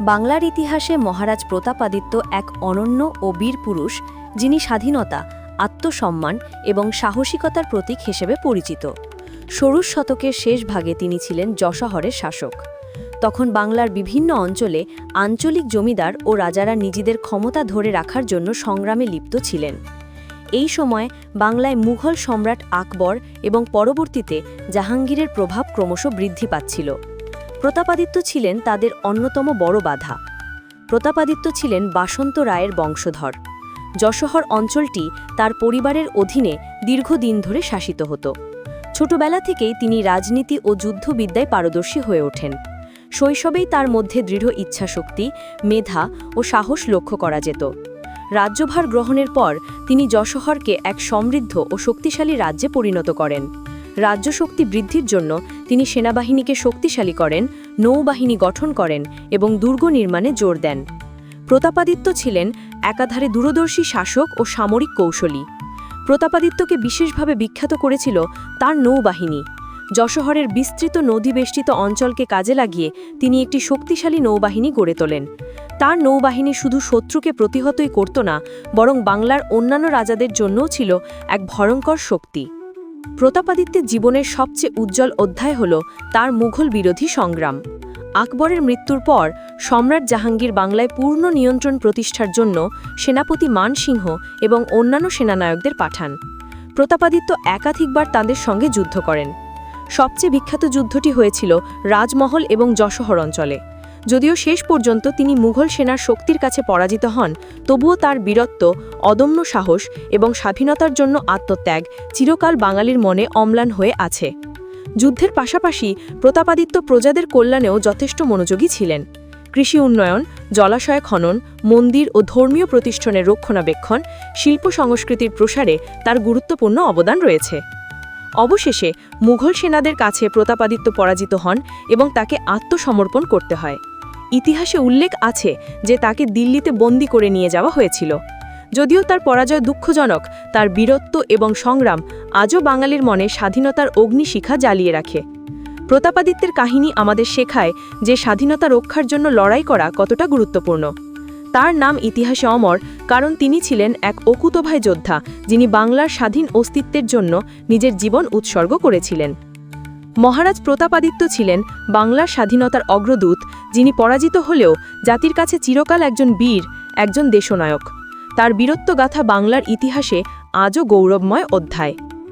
বাংলার ইতিহাসে মহারাজ প্রতাপাদিত্য এক অনন্য ও বীর পুরুষ, যিনি স্বাধীনতা, আত্মসম্মান এবং সাহসিকতার প্রতীক হিসেবে পরিচিত। ষোড়শ শতকের শেষ ভাগে তিনি ছিলেন যশোহরের শাসক। তখন বাংলার বিভিন্ন অঞ্চলে আঞ্চলিক জমিদার ও রাজারা নিজেদের ক্ষমতা ধরে রাখার জন্য সংগ্রামে লিপ্ত ছিলেন। এই সময় বাংলায় মুঘল সম্রাট আকবর এবং পরবর্তীতে জাহাঙ্গীরের প্রভাব ক্রমশ বৃদ্ধি পাচ্ছিল। প্রতাপাদিত্য ছিলেন তাদের অন্যতম বড় বাধা। প্রতাপাদিত্য ছিলেন বাসন্ত রায়ের বংশধর। যশোহর অঞ্চলটি তার পরিবারের অধীনে দীর্ঘদিন ধরে শাসিত হতো। ছোটবেলা থেকেই তিনি রাজনীতি ও যুদ্ধবিদ্যায় পারদর্শী হয়ে ওঠেন। শৈশবেই তার মধ্যে দৃঢ় ইচ্ছাশক্তি, মেধা ও সাহস লক্ষ্য করা যেত। রাজ্যভার গ্রহণের পর তিনি যশোহরকে এক সমৃদ্ধ ও শক্তিশালী রাজ্যে পরিণত করেন। রাজ্য শক্তি বৃদ্ধির জন্য তিনি সেনাবাহিনীকে শক্তিশালী করেন, নৌবাহিনী গঠন করেন এবং দুর্গ নির্মাণে জোর দেন। প্রতাপাদিত্য ছিলেন একাধারে দূরদর্শী শাসক ও সামরিক কৌশলী। প্রতাপাদিত্যকে বিশেষভাবে বিখ্যাত করেছিল তার নৌবাহিনী। যশোহরের বিস্তৃত নদীবেষ্টিত অঞ্চলকে কাজে লাগিয়ে তিনি একটি শক্তিশালী নৌবাহিনী গড়ে তোলেন। তার নৌবাহিনী শুধু শত্রুকে প্রতিহতই করত না, বরং বাংলার অন্যান্য রাজাদের জন্যও ছিল এক ভয়ঙ্কর শক্তি। প্রতাপাদিত্যের জীবনের সবচেয়ে উজ্জ্বল অধ্যায় হল তার মুঘল বিরোধী সংগ্রাম। আকবরের মৃত্যুর পর সম্রাট জাহাঙ্গীর বাংলায় পূর্ণ নিয়ন্ত্রণ প্রতিষ্ঠার জন্য সেনাপতি মানসিংহ এবং অন্যান্য সেনানায়কদের পাঠান। প্রতাপাদিত্য একাধিকবার তাদের সঙ্গে যুদ্ধ করেন। সবচেয়ে বিখ্যাত যুদ্ধটি হয়েছিল রাজমহল এবং যশোহর অঞ্চলে। যদিও শেষ পর্যন্ত তিনি মুঘল সেনার শক্তির কাছে পরাজিত হন, তবুও তার বীরত্ব, অদম্য সাহস এবং স্বাধীনতার জন্য আত্মত্যাগ চিরকাল বাঙালির মনে অম্লান হয়ে আছে। যুদ্ধের পাশাপাশি প্রতাপাদিত্য প্রজাদের কল্যাণেও যথেষ্ট মনোযোগী ছিলেন। কৃষি উন্নয়ন, জলাশয় খনন, মন্দির ও ধর্মীয় প্রতিষ্ঠানের রক্ষণাবেক্ষণ, শিল্প সংস্কৃতির প্রসারে তার গুরুত্বপূর্ণ অবদান রয়েছে। অবশেষে মুঘল সেনাদের কাছে প্রতাপাদিত্য পরাজিত হন এবং তাকে আত্মসমর্পণ করতে হয়। ইতিহাসে উল্লেখ আছে যে তাকে দিল্লিতে বন্দি করে নিয়ে যাওয়া হয়েছিল। যদিও তার পরাজয় দুঃখজনক, তার বীরত্ব এবং সংগ্রাম আজও বাঙালির মনে স্বাধীনতার অগ্নিশিখা জ্বালিয়ে রাখে। প্রতাপাদিত্যের কাহিনী আমাদের শেখায় যে স্বাধীনতা রক্ষার জন্য লড়াই করা কতটা গুরুত্বপূর্ণ। তার নাম ইতিহাসে অমর, কারণ তিনি ছিলেন এক অকুতভাই যোদ্ধা যিনি বাংলার স্বাধীন অস্তিত্বের জন্য নিজের জীবন উৎসর্গ করেছিলেন। মহারাজ প্রতাপাদিত্য ছিলেন বাংলার স্বাধীনতার অগ্রদূত, যিনি পরাজিত হলেও জাতির কাছে চিরকাল একজন বীর, একজন দেশনায়ক। তার বীরত্বগাথা বাংলার ইতিহাসে আজও গৌরবময় অধ্যায়।